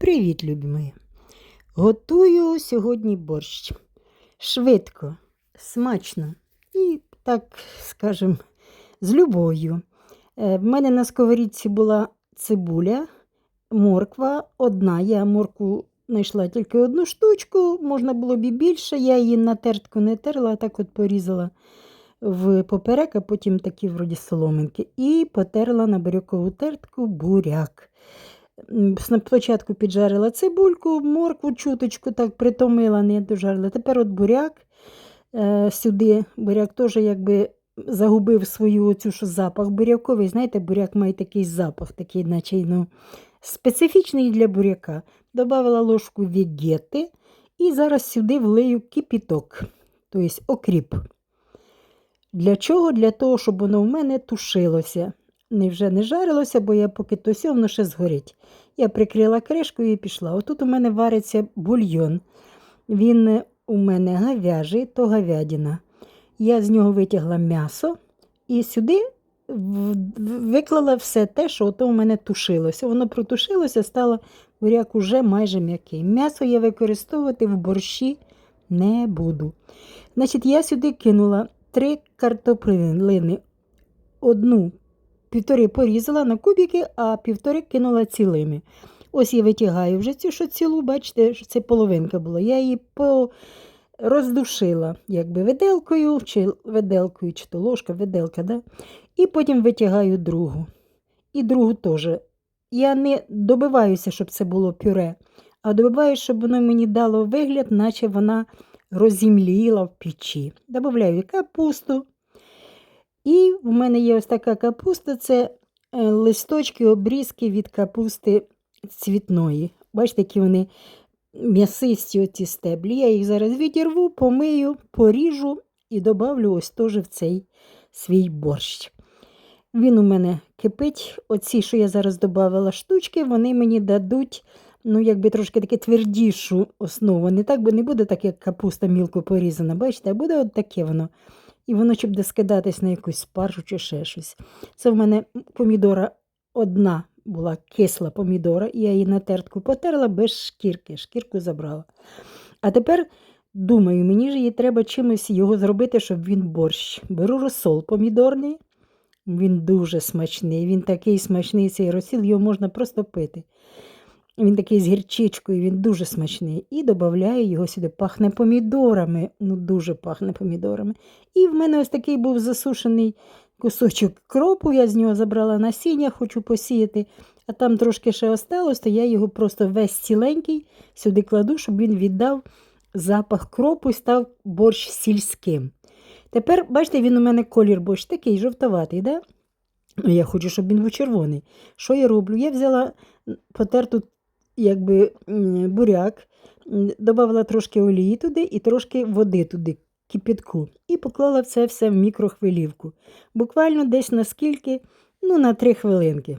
Привіт, любі мої! Готую сьогодні борщ. Швидко, смачно і, так скажем, з любов'ю. Е, В мене на сковорідці була цибуля, морква одна. Я моркву знайшла тільки одну штучку, можна було б і більше. Я її на тертку не терла, а так от порізала в поперек, а потім такі вроді соломинки. І потерла на бурякову тертку буряк. Спочатку піджарила цибульку, моркву чуточку так притомила, не дожарила. Тепер от буряк е, сюди, буряк теж якби загубив свою оцю що запах буряковий. Знаєте, буряк має такий запах, такий, наче ну, специфічний для буряка. Добавила ложку вегети і зараз сюди влию кипіток, тобто окріп. Для чого? Для того, щоб воно в мене тушилося. Не вже не жарилося, бо я поки то сьо, воно ще згорить. Я прикрила кришкою і пішла. Отут у мене вариться бульйон. Він у мене говяжий, то говядина. Я з нього витягла м'ясо і сюди виклала все те, що ото у мене тушилося. Воно протушилося, стало буряк уже майже м'який. М'ясо я використовувати в борщі не буду. Значить, я сюди кинула три картоплини. Одну півтори порізала на кубики, а півтори кинула цілими. Ось я витягаю вже цю що цілу, бачите, що це половинка була. Я її по... роздушила якби виделкою, чи виделкою, чи то ложка, виделка, да? і потім витягаю другу. І другу теж. Я не добиваюся, щоб це було пюре, а добиваюся, щоб воно мені дало вигляд, наче вона розімліла в печі. Добавляю капусту. І в мене є ось така капуста це е, листочки, обрізки від капусти цвітної. Бачите, які вони м'ясисті оці стеблі. Я їх зараз відірву, помию, поріжу і добавлю ось теж в цей свій борщ. Він у мене кипить. Оці, що я зараз додавала штучки, вони мені дадуть ну, якби трошки таке твердішу основу. Не так, бо не буде так, як капуста мілко порізана, бачите, а буде от таке воно. І воно чи буде скидатись на якусь спаржу чи ще щось. Це в мене помідора одна була кисла помідора, і я її на тертку потерла без шкірки, шкірку забрала. А тепер думаю, мені ж її треба чимось його зробити, щоб він борщ. Беру розсол помідорний, він дуже смачний, він такий смачний цей розсіл, його можна просто пити. Він такий з гірчичкою, він дуже смачний. І додаю його сюди. Пахне помідорами. Ну, дуже пахне помідорами. І в мене ось такий був засушений кусочок кропу. Я з нього забрала насіння, хочу посіяти. А там трошки ще осталось, то я його просто весь ціленький сюди кладу, щоб він віддав запах кропу і став борщ сільським. Тепер, бачите, він у мене колір борщ такий жовтоватий, да? Ну, Я хочу, щоб він був червоний. Що я роблю? Я взяла потерту якби, буряк, м, додала трошки олії туди і трошки води туди, кипятку. І поклала це все в мікрохвилівку. Буквально десь наскільки, ну, на 3 хвилинки.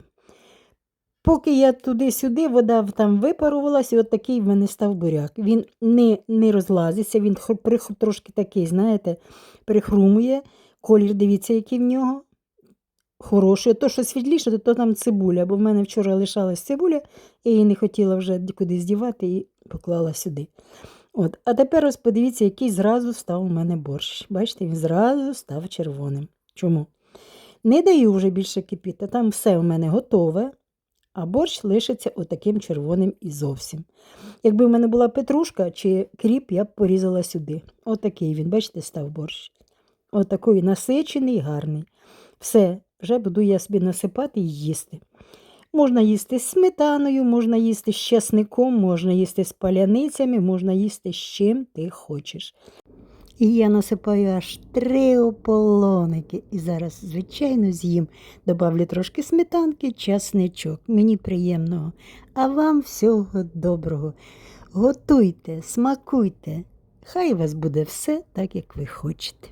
Поки я туди-сюди, вода там випарувалася, і от такий в мене став буряк. Він не, не розлазиться, він трошки такий, знаєте, прихрумує. Колір, дивіться, який в нього. Хороший. То, що світліше, то, там цибуля, бо в мене вчора лишалась цибуля, я її не хотіла вже куди здівати і поклала сюди. От. А тепер ось подивіться, який зразу став у мене борщ. Бачите, він зразу став червоним. Чому? Не даю вже більше кипіти, там все у мене готове, а борщ лишиться отаким червоним і зовсім. Якби в мене була петрушка чи кріп, я б порізала сюди. Отакий він, бачите, став борщ. Отакий насичений, гарний. Все, вже буду я собі насипати і їсти. Можна їсти з сметаною, можна їсти з чесником, можна їсти з паляницями, можна їсти з чим ти хочеш. І я насипаю аж три ополоники. І зараз, звичайно, з'їм. Добавлю трошки сметанки, часничок. Мені приємного. А вам всього доброго. Готуйте, смакуйте. Хай у вас буде все так, як ви хочете.